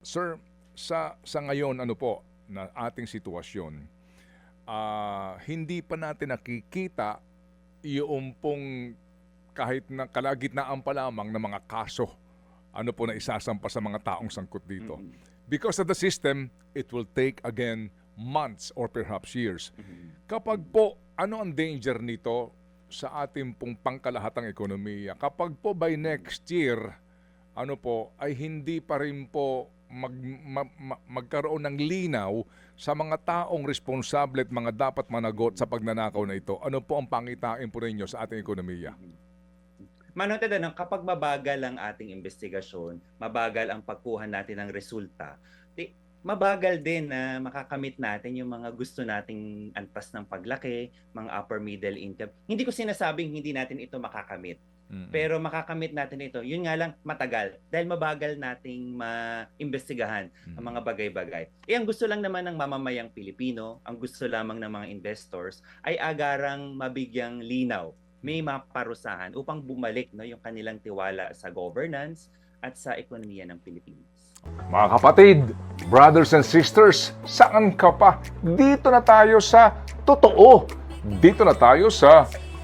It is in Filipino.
Sir, sa sa ngayon ano po na ating sitwasyon, ah, hindi pa natin nakikita yung pong kahit na kalagitnaan pa lamang ng mga kaso ano po na isasampa sa mga taong sangkot dito. Because of the system, it will take again months or perhaps years. Kapag po, ano ang danger nito sa ating pong pangkalahatang ekonomiya? Kapag po by next year, ano po, ay hindi pa rin po mag, ma- ma- magkaroon ng linaw sa mga taong responsable at mga dapat managot sa pagnanakaw na ito. Ano po ang pangitain po ninyo sa ating ekonomiya? Manong Tadanang, kapag mabagal ang ating investigasyon, mabagal ang pagkuha natin ng resulta, mabagal din na makakamit natin yung mga gusto nating antas ng paglaki, mga upper middle income. Hindi ko sinasabing hindi natin ito makakamit. Pero makakamit natin ito. Yun nga lang, matagal. Dahil mabagal nating maimbestigahan ang mga bagay-bagay. Eh, ang gusto lang naman ng mamamayang Pilipino, ang gusto lamang ng mga investors, ay agarang mabigyang linaw, may maparusahan upang bumalik no, yung kanilang tiwala sa governance at sa ekonomiya ng Pilipinas. Mga kapatid, brothers and sisters, saan ka pa? Dito na tayo sa totoo. Dito na tayo sa